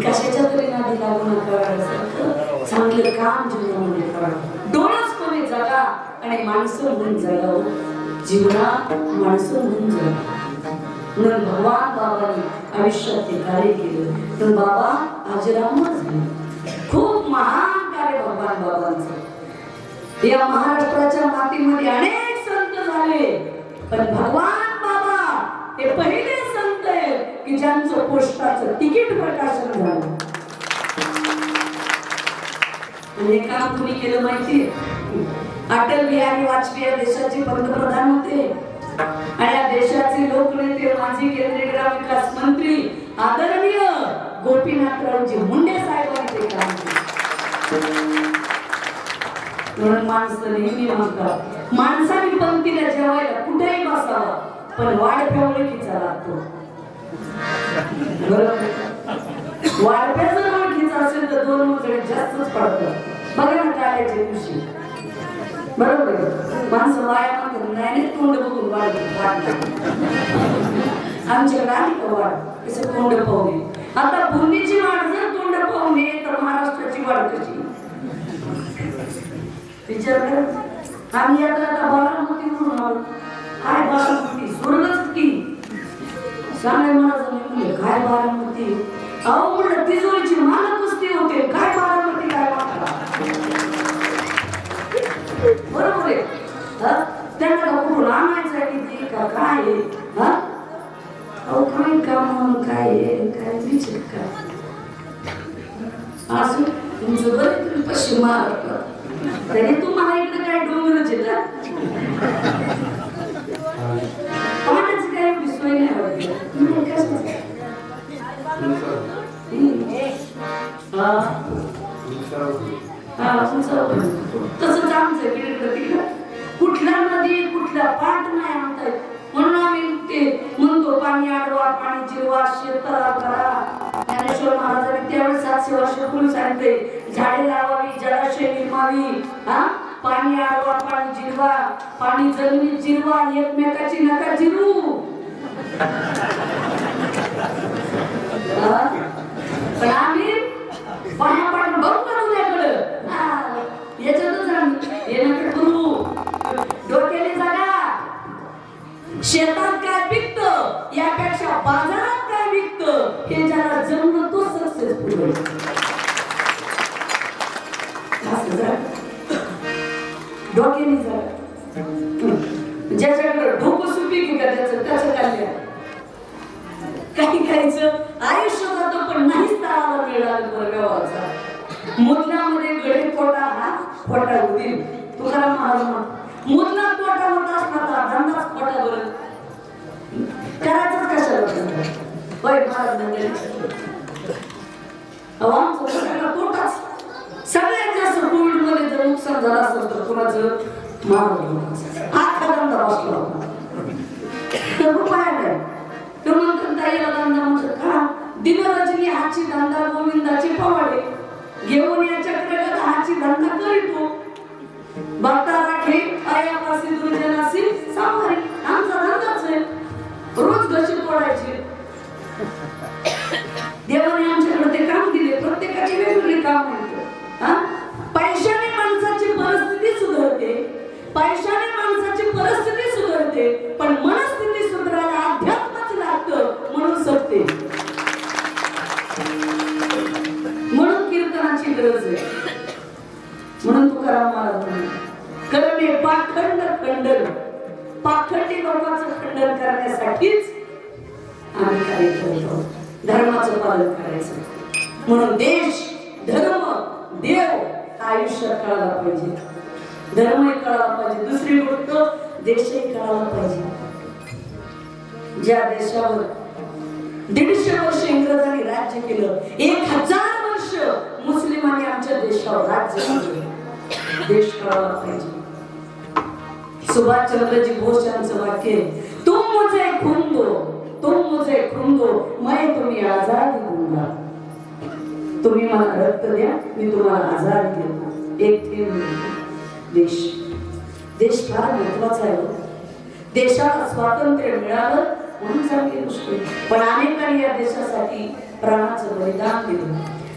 कशाच्या तरी नादी लागू नका काम जीवनामध्ये करा डोळसपणे जगा आणि माणसं म्हणून जीवनात माणसं म्हणून जगा म्हणून भगवान बाबांनी आयुष्यात ते कार्य केलं तर बाबा आजरामर खूप महान भगवान बाबांचं. या महाराष्ट्राच्या मातीमध्ये अनेक संत झाले. पण भगवान बाबा हे पहिले संत आहेत की ज्यांचं पोस्टाचं तिकीट प्रकाशन झालं. आणि का काम कुणी केलं माहिती? अटल बिहारी वाजपेयी या देशाचे पंतप्रधान होते. आणि या देशाचे लोकनेते माजी केंद्रीय ग्राम विकास मंत्री आदरणीय गोपीनाथरावजी मुंडे साहेब ते काम म्हणून माणसं नेहमी म्हणतात माणसाने पंक्तीला जेवायला कुठेही बसावं पण वाढप्या ओळखीचा लागतो बरोबर? वाढप्या जर ओळखीचा असेल तर दोन मजळे जास्तच पडतात बघा ना काल्याच्या दिवशी. बरोबर? आहे. माणसं वाया म्हणतात नाही तोंड बघून वाढ वाढतात. आमच्याकडे आली का वाढ? तसं तोंड पाहुणे आता भूमीची वाढ जर तोंड पाहुणे तर महाराष्ट्राची वाढ कशी? विचार कर आम्ही आता आता बारामती म्हणून आलो. काय बारामती? स्वर्गच की. सांगाय मला जमलं काय बारामती? अहो म्हणलं तिजोरीची मालक ती होते. काय बारामती काय बरोबर आहे. त्यांना का कुठून आणायचं किती? का काय आहे? हा? अहो काय काम काय काय विचार काय असं तुमचं बरं तुम्ही पश्चिम महाराष्ट्रात तरी तुम्हाला इकडे काय डोंगरच येतात पाण्याची काय एवढी सोय नाही. हा. हा, तसंच आमचं इकडं तिकडं कुठला नदी कुठला पाठ नाही म्हणता येत. म्हणून आम्ही ते म्हणतो पाणी आडवा पाणी जिरवा शेततळा करा ज्ञानेश्वर महाराजांनी त्यावेळेस सातशे वर्षापूर्वी सांगितले. झाडे लावावी जलाशय निर्मावी हा? पाणी आडवा पाणी जिरवा. पाणी जमिनीत जिरवा एकमेकाची नका जिरू. होतील तुकाराम महाराज म्हणतात मुदला पोटा होता असला धंदाच पोटा बरं करायचंच कशाला होय महाराज म्हणजे अहो, आमचं सगळं पोटाच सगळ्यात जास्त कोविडमध्ये जर नुकसान झालं असेल तर कोणाचं? महाराज आखा धंदा बसला? नाही. तर म्हणतात ताईला धंदा म्हणतात. दिनरजनी हाची धंदा गोविंदाची पवाडे. घेऊन याच्याकडे हाची धंदा करीतो हो. बघता राखे आयापासी दुर्जनासी सामारी आमचा धंदाच आहे. रोज घशी पडायची देवाने आमच्याकडे ते काम ज्या देशावर. दीडशे वर्ष इंग्रजांनी राज्य केलं. एक हजार वर्ष मुस्लिमांनी आमच्या देशावर राज्य केलं. देश कळायला पाहिजे. सुभाषचंद्रजी बोस यांचं वाक्य तुम मुझे खून दो तुम मुझे खून दो मैं तुम्ही आजाद दूंगा. तुम्ही मला रक्त द्या मी तुम्हाला आजार देऊ एक देश. देश फार महत्त्वाचा आहे हो. देशाला स्वातंत्र्य मिळालं म्हणून गोष्ट पण अनेकांनी या देशासाठी प्राणाचं बलिदान दिलं.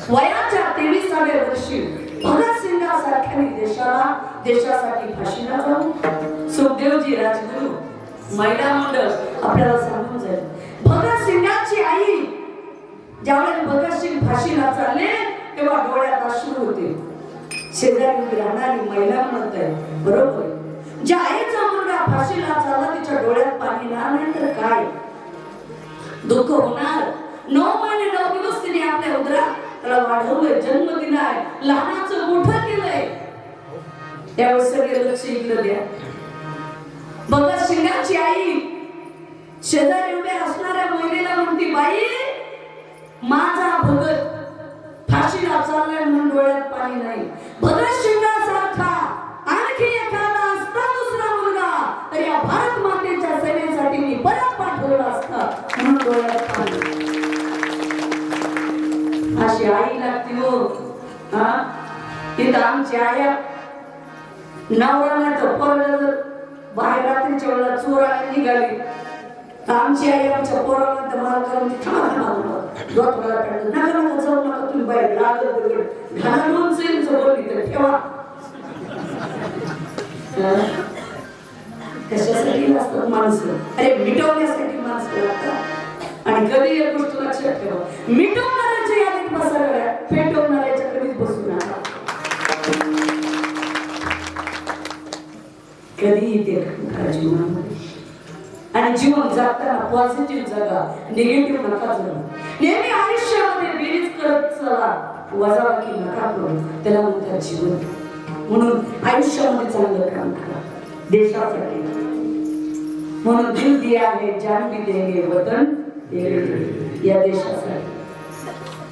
वयाच्या तेवीसाव्या वर्षी भगतसिंगासारख्याने देशाला देशासाठी फाशीला जाऊ सुखदेवजी राजगुरू महिला मंडळ आपल्याला सांगून जाईल. भगतसिंगाची आई ज्यावेळेस भगतसिंग फाशीला चालले तेव्हा डोळ्यात अश्रू होते. शेजारी राहणारी महिला म्हणत आहे बरोबर आहे. ज्या आईचा मुलगा फाशीला चालला तिच्या डोळ्यात पाणी येणार नाही तर काय? दुःख होणार? नऊ महिने नऊ दिवस तिने आपल्या उदरात त्याला वाढवलंय जन्म दिलाय लहानाचं मोठं केलंय. त्यावेळेस सगळे लक्ष इकडं द्या. भगत सिंगाची आई शेजारी उभ्या असणाऱ्या महिलेला म्हणती बाई माझा भगत फाशीला चाललाय म्हणून डोळ्यात पाणी नाही. तिथं आमची आया नवरा नाही तर पोराला बाहेर रात्रीच्या वेळेला चोराला निघाली. तर आमची आई आमच्या पोराला तर मला करून ती डॉक्टरला काढलं. नका नका जाऊ नका तुम्ही बाहेर. लागलं तर घाला बोलली तर ठेवा. कशासाठी असतात माणसं? अरे मिटवण्यासाठी माणसं लागतात. आणि कधी एक गोष्ट लक्षात ठेवा. मिटवणाऱ्यांच्या यादीत बसा कधीही ते जीवनामध्ये आणि जीवन जगताना पॉझिटिव्ह जगा निगेटिव्ह नका जगा. नेहमी आयुष्यामध्ये बेरीज करत चला वजाबाकी नका करू. त्याला म्हणतात जीवन. म्हणून आयुष्यामध्ये चांगलं काम करा. देशासाठी. म्हणून दिल दिया आहे जान भी देंगे वतन देंगे या देशासाठी.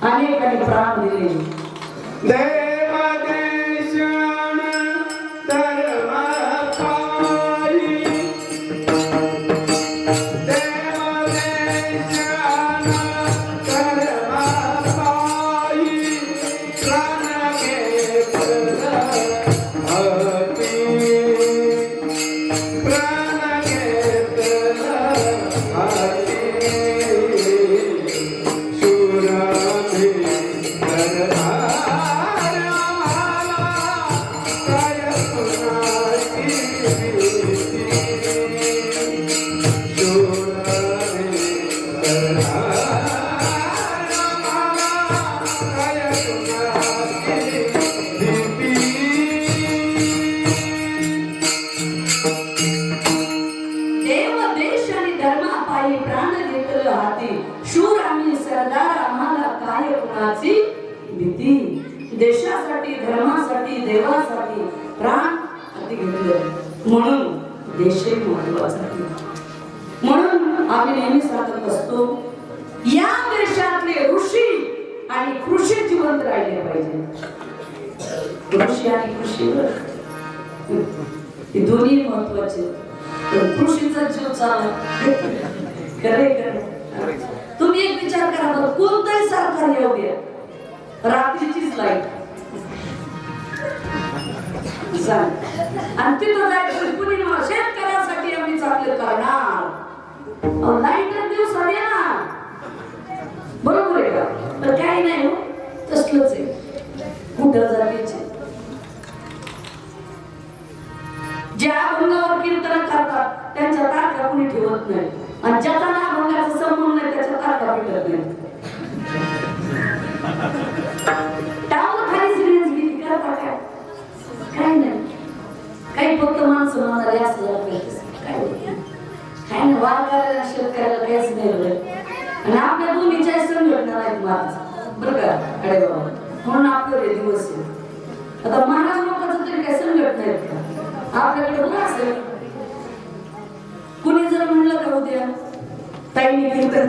अनेकांनी प्राण दिले. हे दोन्ही महत्त्वाचे. पण कृषीचा जीव चालला खरे खरे तुम्ही एक विचार करा बरं कोणतंही सरकार येऊ द्या. रात्रीचीच लाइट आणि तिथं जायचं म्हणजे कुणी शेतकऱ्यासाठी आम्ही चांगलं करणार. लाइट दिवसा द्या ना बरोबर आहे का? तर काही नाही हो तसलंच आहे. कुठं जातीचे ज्या अभंगावर कीर्तन करतात त्यांच्या तारखा कुणी ठेवत नाही. आणि ज्याचा ना अभंगाचा संबंध नाही त्याच्या तारखा भेटत नाही.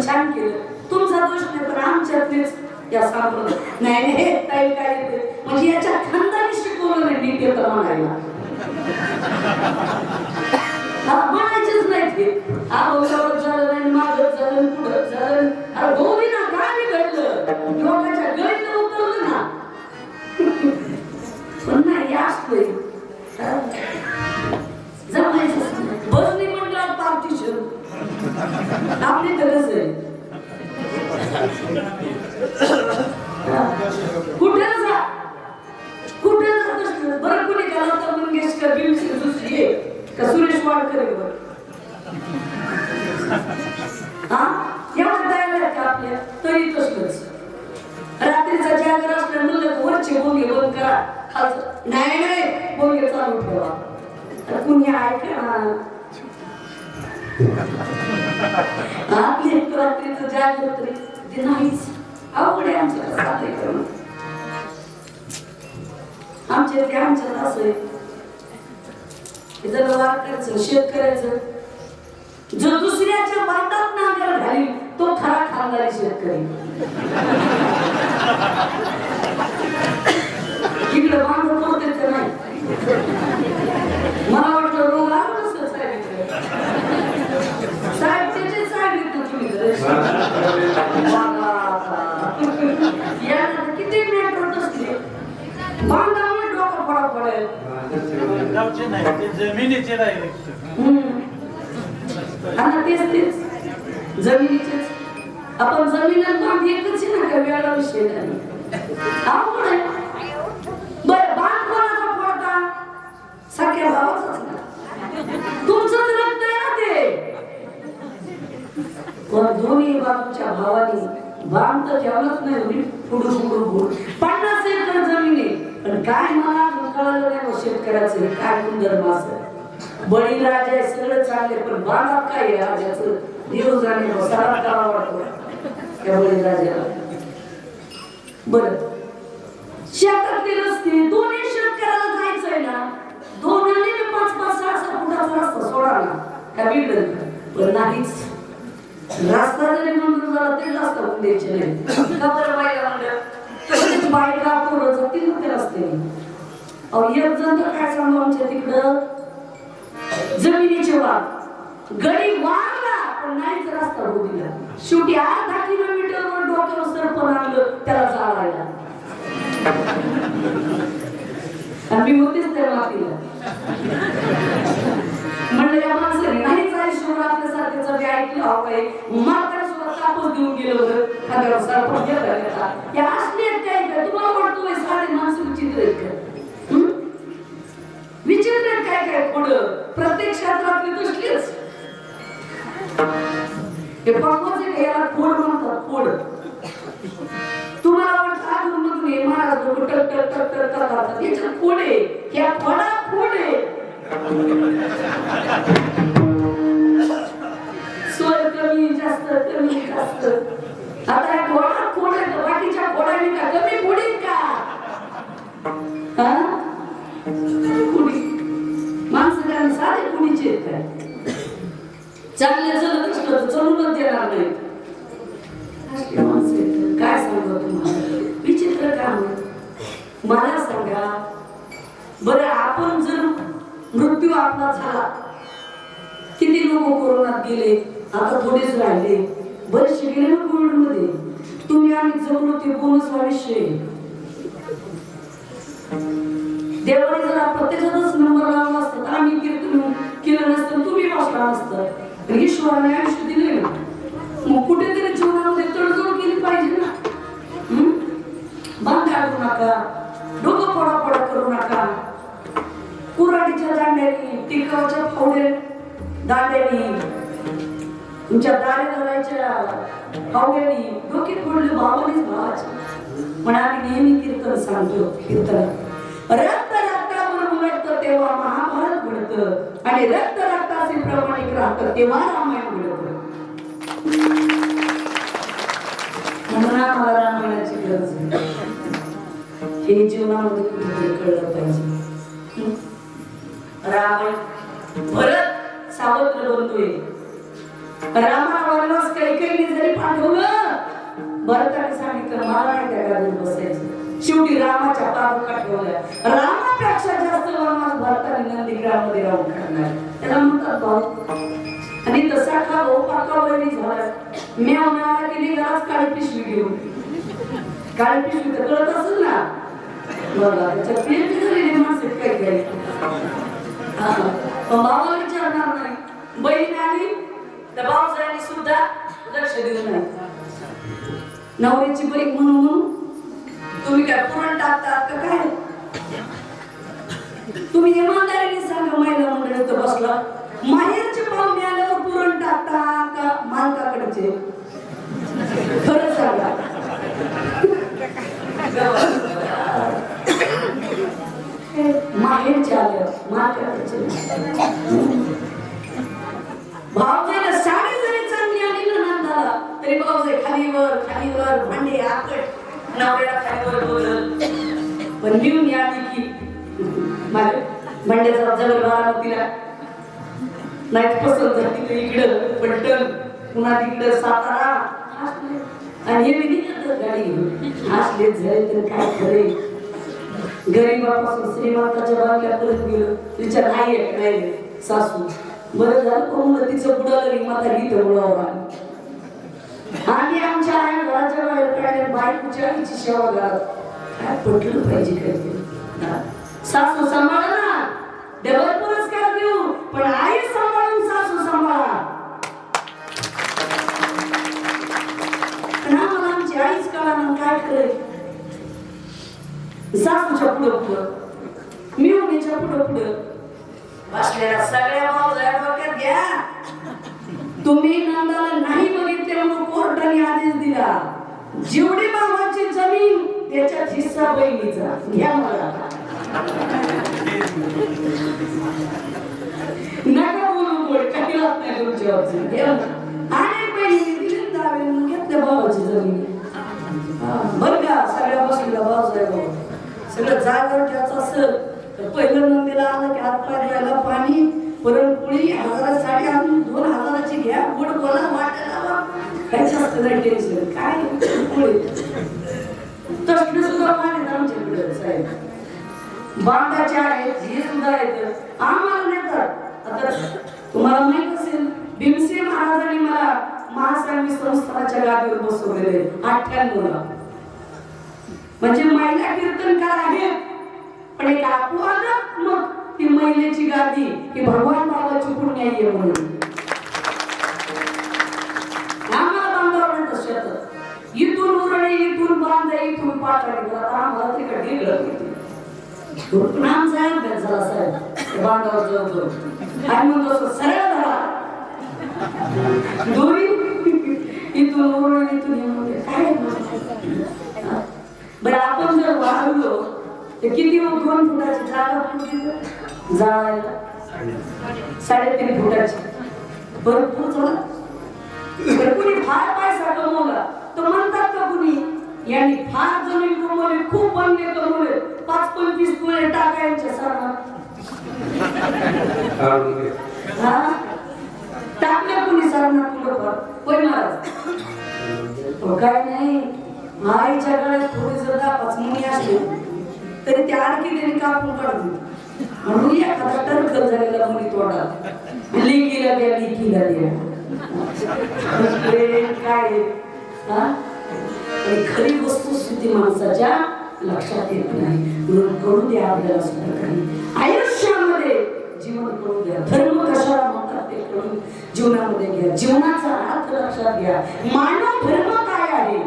छान केलं. तुमचा दोष नाही पण आमच्यातलेच या सांगत नाही नाही हे ताई काय म्हणजे याच्या खानदानी शिकवलं नाही नीट येतं म्हणायला. हा, म्हणायचेच नाही ते अगोदर करा खालचं. नाही नाही बोलगे चालू ठेवा कुणी ऐकणार आपली रात्रीचं जागर ते नाहीच. अवघड आहे आमच्या साधे आमच्या ते आमच्यात असं आहे? की जर वारकऱ्याचं जो दुसऱ्याच्या वाटात नांगर घाली तो खरा खानदारी शेतकरी. बांध पडते का नाही. मला वाटलं रोग आला साहेब साहेब त्याचे सांगितलं तुम्ही. याला किती मेट्रो असते. बांधामुळे डोकं पडा पडेल. गावचे नाही ते जमिनीचे डायरेक्ट. आता तेच तेच. जमिनीचेच आपण जमीन बांध एकच ना का? वेळा विषय नाही. आहे बरं बांध कोणाचा फोडता सख्या भावाचाच ना तुमचंच रक्त आहे ना ते पण दोन्ही बाजूच्या भावानी बाम तर ठेवलंच नाही मी पुढं पुढं पन्नास एकर जमीन. आहे पण काय मला कळलं नाही बा शेतकऱ्याचं काय गुणधर्म असं बळी राजा आहे सगळं चांगले पण बांधात काय आहे राजाचं? देव जाणे सारा करावा वाटतो. त्या बळी राजाला. बरं. शेतातले रस्ते दोन्ही शेतकऱ्याला जायचंय ना? दोन पाच पाच सहा सहा फुटाचा रस्ता सोडा ना. काय बिघडल? पण नाहीच. रस्ता जरी झाला तरी रस्ता द्यायचे नाही. का बरं बायका म्हणलं तसेच बायका पोरं जातील ना अहो एक जण तर काय सांगू आमच्या तिकडं? जमिनीचे वाद गडी वाढला पण नाहीच रस्ता होऊ दिला शेवटी अर्धा किलोमीटरवर डोक्यावर सरपण आणलं त्याला चालायला आणि मी होतीच त्या मातीला. बी ऐकलं काही म्हातारा सुद्धा कापूस देऊन गेलं होतं. खांद्यावर सरपण घेतला त्याचा या असले काय काय तुम्हाला वाटतो हे साधे माणसं विचित्र आहेत विचित्र काय काय पुढं प्रत्येक क्षेत्रातली दृष्टीच हे पक्वाचे याला फोड म्हणतात? फोड तुम्हाला वाटतं अजून मग नाही महाराज लोक टक टक टक टक करतात? याच्यात फोड आहे. ह्या खोडा फोड आहे. जास्त आता या घोडा आहे बाकीच्या कोणाने का? कमी खोडीत का? माणसं काय साधे कुणीचे येत चांगले चलत असलं चलूनच देणार नाही. माणसं काय सांगू तुम्हाला? विचित्र काम. मला सांगा बरं आपण जर मृत्यू आपला झाला किती लोक कोरोनात गेले? आता थोडेच राहिले. बरेचसे गेले ना कोविडमध्ये तुम्ही आम्ही जगलो ते बोनस हा विषय. देवाने जर प्रत्येकाचाच त्याच्यातच नंबर लावला असता तर आम्ही कीर्तन केलं नसतं तुम्ही वाचला असतं. ईश्वराने आयुष्य दिले ना. मग कुठेतरी जीवनामध्ये तडजोड केली पाहिजे ना. बांधा करू नका. डोकं फोडाफोडा करू नका. कुराडीच्या दांड्याने टिकावच्या फावड्या दांड्याने. तुमच्या दारे धरायच्या डोके फोडले भावानेच भावाचे पण आम्ही नेहमी कीर्तन सांगतो कीर्तन. रक्त रक्तावर उमटत तेव्हा महाभारत घडतं. आणि रक्त रक्ताचे प्रमाणिक राहतं तेव्हा रामायण घडत. म्हणून आम्हाला रामायणाची गरज हे जीवनामध्ये कुठे कळलं पाहिजे. रावण भरत सावत्र बनतोय. आहे रामाला वनवास कैकेयीने जरी पाठवलं भरताने सांगितलं मला नाही त्या गादीत बसायचं. शेवटी रामाच्या पादुका ठेवल्या. रामापेक्षा जास्त वनवास भरताने नंदीग्रामध्ये राहून करणार त्याला म्हणतात भाऊ. आणि तसा का भाऊ पाका वहिनी झाला. मी आम्हाला गेली घरात काळी पिशवी घेऊन. काळी पिशवी तर कळत असेल ना? बघा त्याच्या पेट झालेली माणसं काय काही पण बाबा विचारणार नाही. बहीण आली तर भाऊजाने सुद्धा लक्ष देऊ नये. नवरीची बहीण म्हणून म्हणून तुम्ही काय पुरण टाकतात का काय? तुम्ही इमानदारीने सांगा महिला मंडळी तर बसला. माहेरचे पाहुणे आल्यावर पुरण टाकता का मालकाकडचे? खरं सांगा. माहेरचे आल्यावर मालकाकडचे भावजाला साडी जरी चांगली आली ना नंदाला तरी भावजाई खालीवर खालीवर भांडे आकट नवऱ्याला खालीवर बोलत पण लिहून या की माझ्या भांड्याचा जवळ बारामतीला नाही पसंत झाली तर इकडं पलटण. पुन्हा तिकडं सातारा. आणि हे मी निघत गाडी. असलेच असले झाले तर काय खरे. गरीबापासून श्रीमंताच्या बागल्यापर्यंत गेलं. तिच्या नाही आहे नाही सासू. बरं झालं कोण तिचं बुडालं नाही माझा गीत बुडावर आम्ही आमच्या आया घराच्या बाहेर काढले बायकोच्या आईची सेवा काय पटलं पाहिजे काय सासू सांभाळा ना. डबल पुरस्कार देऊ पण आई सांभाळून सासू सांभाळा. ना आम्हाला आमची आईच कळा ना काय करेल? सासूच्या पुढं पुढं. मी पुढं पुढं. बसलेल्या सगळ्या भावजाया डोक्यात घ्या. तुम्ही नंदाला नाही बघितले म्हणून कोर्टाने आदेश दिला. जेवढी मामाची जमीन त्याच्यात हिस्सा बहिणीचा. घ्या मला. नका बोलू गोड काही राहत नाही तुमच्यावरचं घ्या अनेक बहिणी दिली दावे म्हणून घेतल्या भावाची जमीन. बरं का सगळ्या बसलेला भाऊ साहेब सगळं जागर ज्याचं असेल तर पहिलं नंदीला आलं की हातपाय द्यायला पाणी पुरणपोळी हजार साडी आणून दोन हजाराची घ्या गोड बोला वाटायला काय नाही टेन्शन काय पोळी तसले सुद्धा पाणी आमच्याकडे साहेब. बांधाचे आहेत हे सुद्धा आहेत. आम्हाला नेतात आता तुम्हाला माहीत असेल भीमसे महाराजांनी मला महास्वामी संस्थानाच्या गादीवर बसवलेले अठ्ठ्याण्णवला. म्हणजे महिला कीर्तनकार आहेत. पण एक मग ती महिलेची गादी ही भगवान बाबाची पुण्य आहे म्हणून. आम्हाला बांधावं म्हणतात शेतात. इथून उरणे इथून बांधा इथून पाठाडी करत आम्हाला तिकडे ढिगळत पण आमचा अभ्यास साहेब. त्या बांधावर जवळ आणि मग असं सरळ धरा. दोन्ही. इथून उरणे इथून काय? बरं आपण जर वाढलो तर किती दोन फुटाची जागा जाळायला साडेतीन फुटाची. भरपूर झाला कुणी फार पैसा कमवला तर म्हणतात का कुणी? यांनी फार जमीन कमवली खूप बंगले कमवले. पाच पंचवीस तुळे टाकायचे. हा? टाकले कुणी सरणार तुला होय महाराज? हो काय नाही. आईच्या गळ्यात थोडी जर दापाच मुनी असली तरी त्या आणखी त्यांनी कापून काढून म्हणून एखादा टरखल झालेला मुली तोडा लिकीला द्या लिकीला द्या. काय खरी वस्तू स्थिती माणसाच्या लक्षात येत नाही. म्हणून करू द्या आपल्याला सुद्धा काही आयुष्यामध्ये जीवन करू द्या. धर्म कशाला म्हणतात ते करून जीवनामध्ये घ्या. जीवनाचा अर्थ लक्षात घ्या. मानव धर्म काय आहे?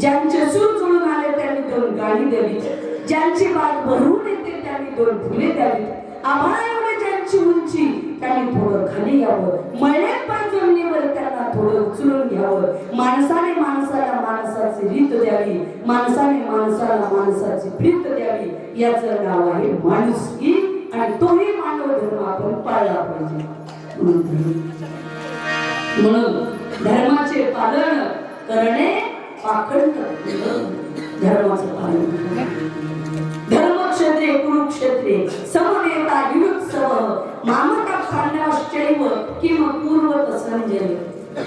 ज्यांचे सूर जुळून आले त्यांनी दोन गाणी द्यावी. ज्यांची बाग भरून येते त्यांनी दोन फुले द्यावी. आम्हाला एवढे ज्यांची उंची त्यांनी थोडं खाली यावं. मळे पण जमिनीवर त्यांना थोडं उचलून घ्यावं. माणसाने माणसाला माणसाची रीत द्यावी. माणसाने माणसाला माणसाची प्रीत द्यावी. याचं नाव आहे माणुसकी आणि तोही मानव धर्म आपण पाळला पाहिजे. म्हणून धर्माचे पालन करणे पाखंड धर्माचं धर्मक्षेत्रे कुरुक्षेत्रे समवेता युत्सव मामका खाण्याश्चैव किंवा पूर्वत संजय.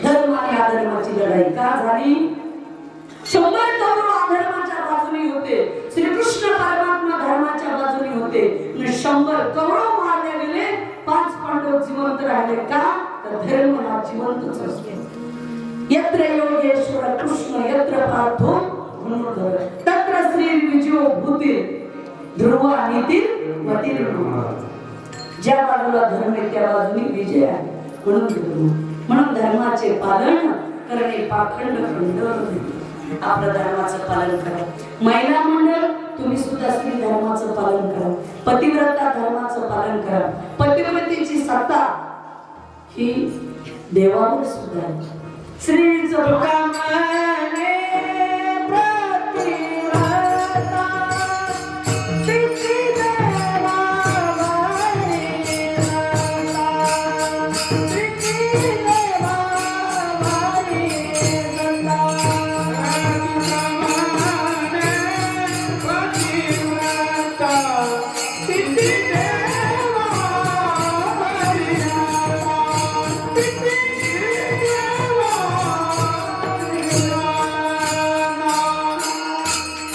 धर्म आणि अधर्माची लढाई का झाली? शंभर कौरव अधर्माच्या बाजूने होते. श्रीकृष्ण परमात्मा धर्माच्या बाजूने होते. शंभर कौरव मारले गेले. पाच पांडव जिवंत राहिले का? तर धर्म हा जिवंतच असतो. यत्र योगेश्वर कृष्ण यत्र पार्थो तत्र श्री विजयो भूतील ध्रुव नीतील मतील ज्या बाजूला धर्म आहे त्या बाजूने विजय आहे. म्हणून धर्म म्हणून धर्माचे पालन करणे पाखंड खंड आपलं धर्माचं पालन करा. महिला मंडळ तुम्ही सुद्धा स्त्री धर्माचं पालन करा. पतिव्रता धर्माचं पालन करा. पतिव्रतेची सत्ता ही देवावर सुद्धा आहे. Sri Sri Sri